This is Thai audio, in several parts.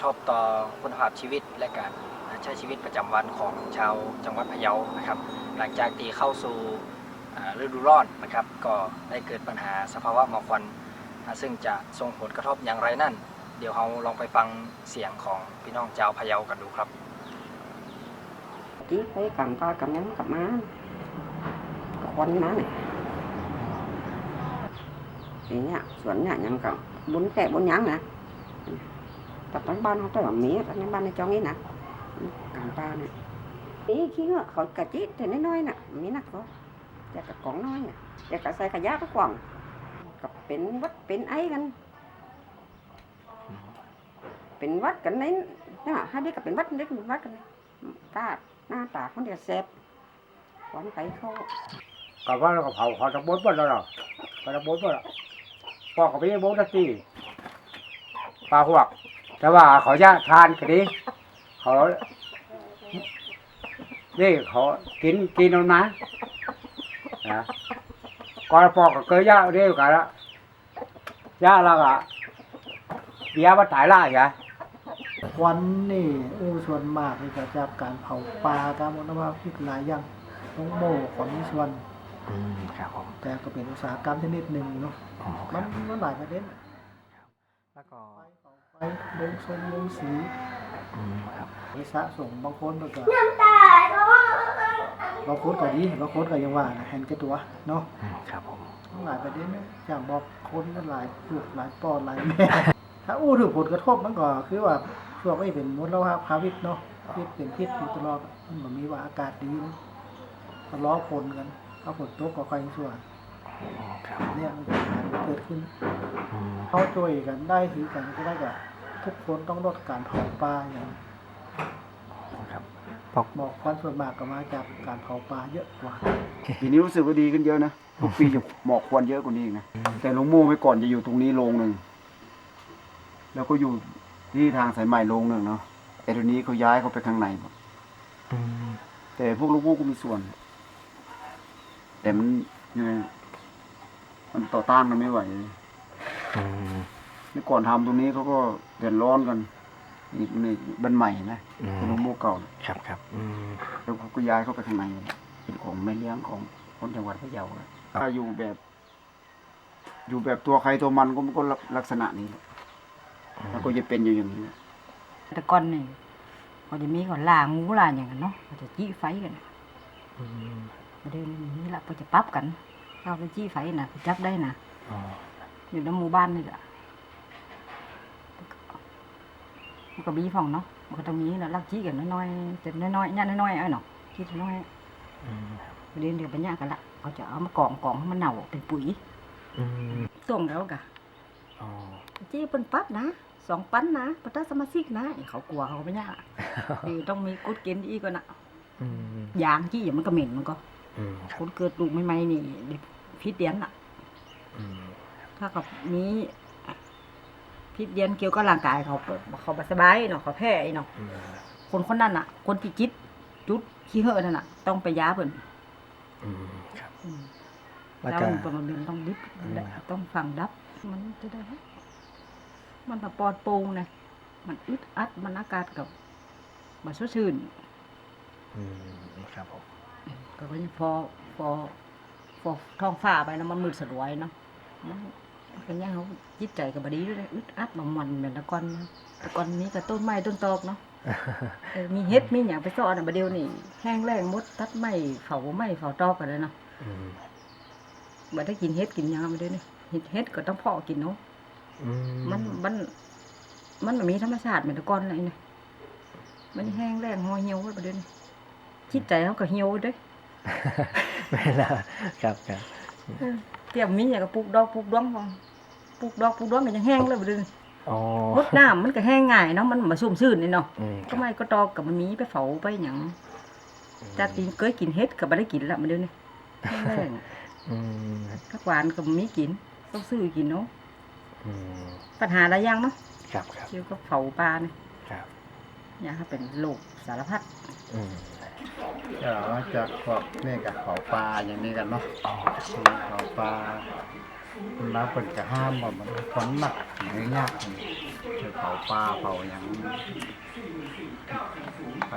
ระทบต่อคุณภาพชีวิตและการใช้ชีวิตประจำวันของชาวจังหวัดพะเยานะครับ หลังจากที่เข้าสู่ฤดูร้อนนะครับ ก็ได้เกิดปัญหาสภาวะหมอกควันซึ่งจะส่งผลกระทบอย่างไรนั่น เดี๋ยวเราลองไปฟังเสียงของพี่น้องชาวพะเยากันดูครับ chỉ thấy cầm coi cầm nhắn cầm má quanh má này thì nhá chuẩn nhá nhắn cầm bốn tệ bốn nhắn nè tập đánh ban không tới ở mía tập đánh ban này cho nghe nè cầm ba nè ý khi mà khỏi cả chết thì nó nói nè แต่ปัจจุบันเขาตัวมีปัจจุบ้านในจองนี้นะกลางปลาเนี่ยนี่ขี้เงือกเขากระจิตแต่น้อยๆน่ะมีนักก็อยากกระกองน้อยน่ะอยากกระใส่ขยะก็กว่างกับเป็นวัดเป็นไอ้กัน เป็นวัดกันในนะฮะนี่กับเป็นวัดเล็กวัดกันตาหน้าตาคนเดียวเสพหวานไปเขากับว่าเราก็เผาเขาจะบดบ้านเราเราจะบดบดพ่อเขาไปยังบดทีปลาหวก แต่ว่าเขาจะทานคดีเขานี่เขากินกินนอนมานะก่อนพ่อก็เคยย่าเรียกกันละย่าแล้วก็เบียร์มาถ่ายล่าใช่ควันนี่เออส่วนมากนี่ก็จากการเผาปลาการมลภาวะพิษหลายอย่างน้องโมขอนส่วนอืมครับผมแต่ก็เป็นอุตสาหกรรมชนิดหนึ่งเนาะอ๋อคมัรันบมันหลายประเด็นแล้วก็ ไฟเผาไฟลงทรงลงสีอืมครับไปสะสมบางคนมันก็บางคนก็ดีบางคนก็ยังว่านะเห็นแก่ตัวเนาะอืมครับผมมันหลายประเด็นนะอย่างบอกคนก็หลายลูกหลายปอหลายแม่ถ้าอู้ถึงผลกระทบมันก็คือว่าช่วงไม่เป็นมลภาวะเนาะพิษเป็นพิษอยู่ตลอดมันบ่มีว่าอากาศดีนะทะเลาะผลกันเอาผลตกก็ค่อยส่วนอ๋อครับเนี่ยมันเป็นการเกิดขึ้นอืมเขาช่วยกันได้ถือกันก็ได้กับ ทุกคนต้องลดการเผาปลาอย่างครับบอกควันส่วนมากก็มาจากการเผาปลาเยอะกว่าปีนี้รู้สึกว่าดีขึ้นเยอะนะทุกปีจะหมอกควันเยอะกว่านี้อีกนะแต่หลวงโม่ไปก่อนจะอยู่ตรงนี้โรงหนึ่งแล้วก็อยู่ที่ทางสายใหม่โรงหนึ่งเนาะแต่ทีนี้เขาย้ายเขาไปข้างในหมดอืมแต่พวกลูกโม่ก็มีส่วน แต่มันยังไงมันต่อต้านมันไม่ไหวอืมเมื่อก่อนทำตรงนี้เขาก็ เดือดร้อนกันนี่นี่บ้านใหม่นะอืเป็นลูมกโม่เก่าครับครับอืมแล้วเขาก็ย้ายเข้าไปข้างในเป็นของแม่เลี้ยงของคนจังหวัดพะเยาอะถ้าอยู่แบบ อยู่แบบตัวใครตัวมันก็มันก็ลักษณะนี้แหละแล้วก็จะเป็นอยู่อย่างนี้ แต่ก่อนนี่เขาจะมีก่อนล่างูล่าอย่างนั้นเนาะเขาจะจี้ไฟกันอืมประเดี๋ยวนี้ละเขาจะปรั๊บกันเราไปจี้ไฟนะไปจับได้นะอ๋ออยู่ในหมู่บ้านนี่แหละ มันก็มี phòng เนาะมันก็ต้องมีนะลักจี้กันน้อยๆแต่น้อยๆย่านน้อยๆไอ้เนาะจี้น้อยอืมประเดี๋ยวเดี๋ยวไปย่างกันละเขาจะเอามากองกองให้มันเน่าเป็นปุ๋ยอืมส่งแล้วกะอ๋อจี้เป็นปั๊บนะสองปั้นนะปัตตาสมาชิกนะเขากลัวเขาไม่ย่างคือต้องมีกฎเกณฑ์อีกก่อนนะอืมยางจี้อย่างมันก็เหม็นมันก็อืมคครับนเกิดลูกใหม่ๆนี่เด็กพิษเดียนอะอืมถ้ากับนี้ พิษเดียนเกี่ยวกับร่างกายเขาเขาบ่สบายเนาะเขาแพ้ไอ้เนาะอืมคนคนนั้นอะ คนที่จิตจุดขี้เหอะนั่นอะ ต้องไปยาเพิ่นอืมครับอืมแล้วแล้วก็มันประมาณนึงต้องดิบอืมต้องฟังดับ มันจะได้ไหมมันแบบปลอดโปร่งนะมันอึดอัดมันอากาศกับมันสดชื่นอืมครับผมก็ก็ยังพอพอพอท้องฟ้าไปนะมันมืดสลวยเนาะ มันมันเป็นอยังเขาจิตใจกับบดีด้วยนะอึดอัดบมันเหมือนแตะกอนนะแตะกอนนี้กับต้นไม้ต้นตอกเนาะเออมีเฮ็ดมีอย่างไปซ่อนอะบดเดียวนี่แห้งแล้งหมดตัดไม้เผาไม้เผาตอกกันเลยเนาะอืมบ่ได้กินเฮ็ดกินหยังบดเดียวนี่เฮ็ดเฮ็ดก็ต้องเพาะกินเนาะอืมันมัน มันบ่มีธรรมชาติเหมือนแตะกอนเลยนะมันแห้งแล้งห่อเหี่ยวบดเดียวนี่จิตใจเขาก็เหี่ยวเด้เวลาครับครับ เออเตรียมมีอย่างกับปลูกดอกปลูกดวงของปลูกดอกปลูกดวงก็ยังแห้งเลยบ่เดือนอ๋อรดน้ำมันก็แห้งง่ายเนาะมันมาชุ่มชื่นนี่เนาะอืมคก็รับไม่ก็ตอกกับมันมีไปเผาไปหยังจากตีนเคยกินเฮ็ดก็บ่ได้กินละมันเดี๋ยวนี้แห้งแล้งอืมผักหวานก็บ่มีกินต้องซื้อกินเนาะอืมปัญหาหลายอย่างเนาะครับครับเกี่ยวกับเผาปลาเนี่ยครับ อย่างถ้าเป็นโรคสารพัดอืม ก็มาจากพวกนี่กับเผาปลาอย่างนี้กันเนาะอ๋อเผาปลาแล้วเป็นกระห้ามว่ามันคนหนักอย่างเงี้ยคือเผาปลาเผาอย่างไป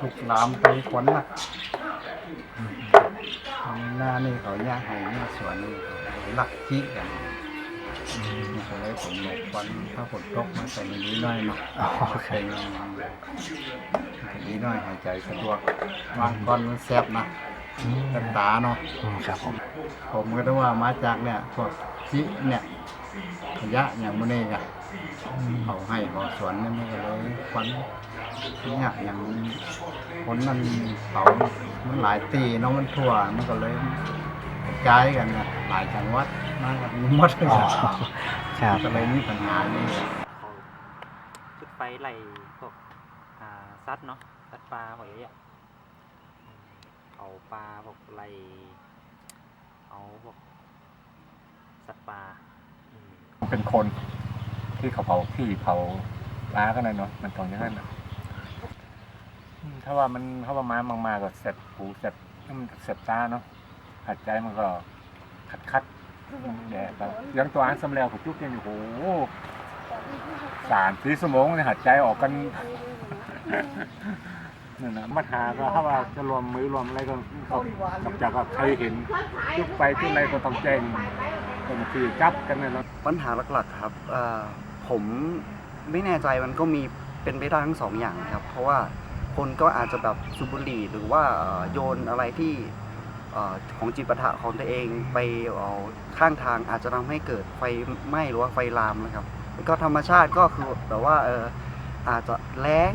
ลุกลามไปคนหนักหน้านี่เขาย่างให้งสวนหลักที่กัน นี่ก็เลยผมหลบควันถ้าฝนตกมันจะมีนิดหน่อยเนาะอ๋อโอเคเป็นนิดหน่อยหายใจสะดวกวางก้อนมันแซ่บนะอืมกันตาเนาะอืมครับผม ผมก็ต้องว่ามาจากเนี่ยพวกชิเนี่ยขยะอย่างมันเองอะเขาให้เขาสวนนี่มันก็เลยควันเนี่ยอย่างคนมันเผามันหลายตีเนาะมันทั่วมันก็เลย กระจายกันนะหลายจังหวัดมากันหมดเลยอ๋อครับก็เลยมีปัญหานี่เขาจุดไฟไล่พวกอ่าสัตว์เนาะสัตว์ปลาพวกอย่างเงี้ยอืมเอาปลาพวกไล่เอาพวกสัตว์ปลาอืมเป็นคนที่เขาเผาที่เผาล้าก็นั่นเนาะมันตรงอย่างนั้นน่ะอืมถ้าว่ามันถ้าว่ามามาๆก็เสร็จหูเสร็จมันเสร็จตาเนาะ หัดใจมันก็คัดคัดๆแดดแบบอยังตัวอันสำแล้วผมจุกยังอยู่โอ้โหสารสีสมองเนี่ยหัดใจออกกันนั่นนะมัดหาก็ถ้าว่าจะรวมมือรวมอะไรก็ก็นอกจากว่าใครเห็นจุกไปจุกอะไรก็ต้องแจ้งก็คือจับกันนะเนาะปัญหาหลักๆครับเอ่อผมไม่แน่ใจมันก็มีเป็นไปได้ทั้งสองอย่างครับ เพราะว่าคนก็อาจจะแบบสูบบุหรี่หรือว่าเอ่อโยนอะไรที่เอ่อ ของจิตปะทะของตัวเองไปเอข้างทางอาจจะทำให้เกิดไฟไหม้หรือว่าไฟลามนะครับแล้วก็ธรรมชาติก็คือแบบว่าเอออาจจะแรง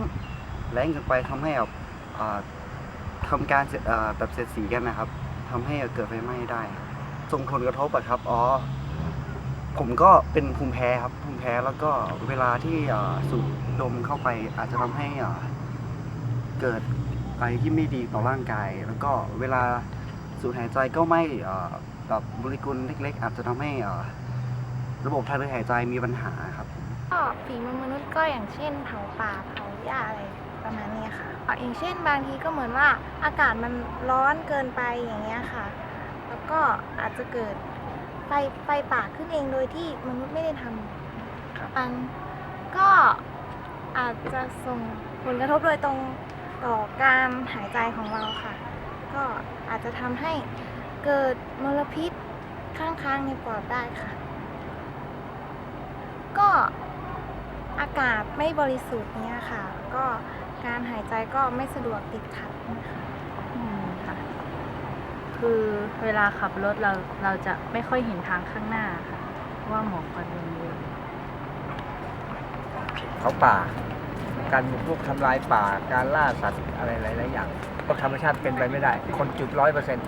แรงเกินไปทำให้แบบทำการเสร็จเอ่อแบบเสร็จสีกันนะครับทำให้เกิดไฟไหม้ได้ส่งผลกระทบอะครับอ๋อผมก็เป็นภูมิแพ้ครับภูมิแพ้แล้วก็เวลาที่สูดดมเข้าไปอาจจะทำให้เกิดอะไรที่ไม่ดีต่อร่างกาย แล้วก็เวลา สูดหายใจก็ไม่เอ่อแบบโมเลกุลเล็ก ๆ อาจจะทำให้เอ่อระบบทางเดินหายใจมีปัญหาครับก็ฝีมือมนุษย์ก็อย่างเช่นเผาป่าเผาหญ้าอะไรประมาณนี้ค่ะเอ่ออย่างเช่นบางทีก็เหมือนว่าอากาศมันร้อนเกินไปอย่างเงี้ยค่ะ แล้วก็อาจจะเกิดไฟไฟป่าขึ้นเองโดยที่มนุษย์ไม่ได้ทครับำอันก็อาจจะส่งผลกระทบโดยตรงต่อการหายใจของเราค่ะ ก็อาจจะทำให้เกิดมลพิษข้างค้างในปอดได้ค่ะ ก็อากาศไม่บริสุทธิ์เนี่ยค่ะ ก็การหายใจก็ไม่สะดวกติดขัดนะคะอืมค่ะ คือเวลาขับรถเราเราจะไม่ค่อยเห็นทางข้างหน้าค่ะเพราะว่าหมอกควันมันเยอะเขาป่า การบุกรุกทำลายป่า การล่าสัตว์อะไรหลายๆอย่าง เพราะธรรมชาติเป็นไปไม่ได้ คนจุดร้อยเปอร์เซ็นต์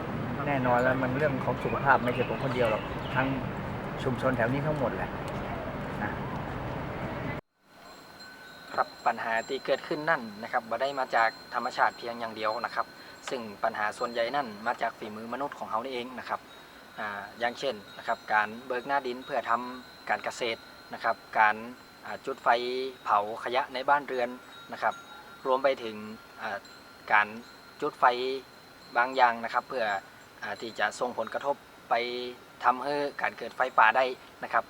แน่นอนแล้วมันเรื่องของสุขภาพไม่ใช่ผมคนเดียวหรอกทั้งชุมชนแถวนี้ทั้งหมดแหละครับปัญหาที่เกิดขึ้นนั่นนะครับบ่ได้มาจากธรรมชาติเพียงอย่างเดียวนะครับ ซึ่งปัญหาส่วนใหญ่นั่นมาจากฝีมือมนุษย์ของเขานี่เองนะครับออย่างเช่นนะครับการเบิกหน้าดินเพื่อทำการเกษตรนะครับการจุดไฟเผาขยะในบ้านเรือนนะครับ รวมไปถึงการ จุดไฟบางอย่างนะครับ เพื่ออที่จะส่งผลกระทบไปทำให้การเกิดไฟป่าได้นะครับ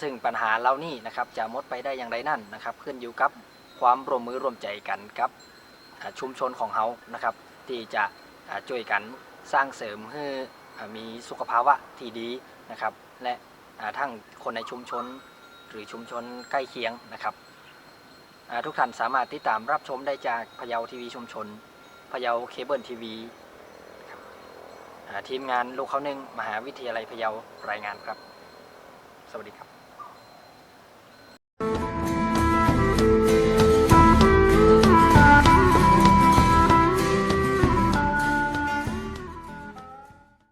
ซึ่งปัญหาเหล่านี้นะครับจะหมดไปได้อย่างไรนั่นนะครับ ขึ้นอยู่กับความร่วมมือร่วมใจกันกับชุมชนของเขานะครับ ที่จะช่วยกันสร้างเสริมให้มีสุขภาวะที่ดีนะครับ และทั้งคนในชุมชนหรือชุมชนใกล้เคียงนะครับ ทุกท่านสามารถติดตามรับชมได้จากพยาทีวีชุมชน พะเยาเคเบิลทีวีทีมงานลูกเขาหนึ่งมหาวิทยาลัยพะเยารายงานครับ สวัสดีครับ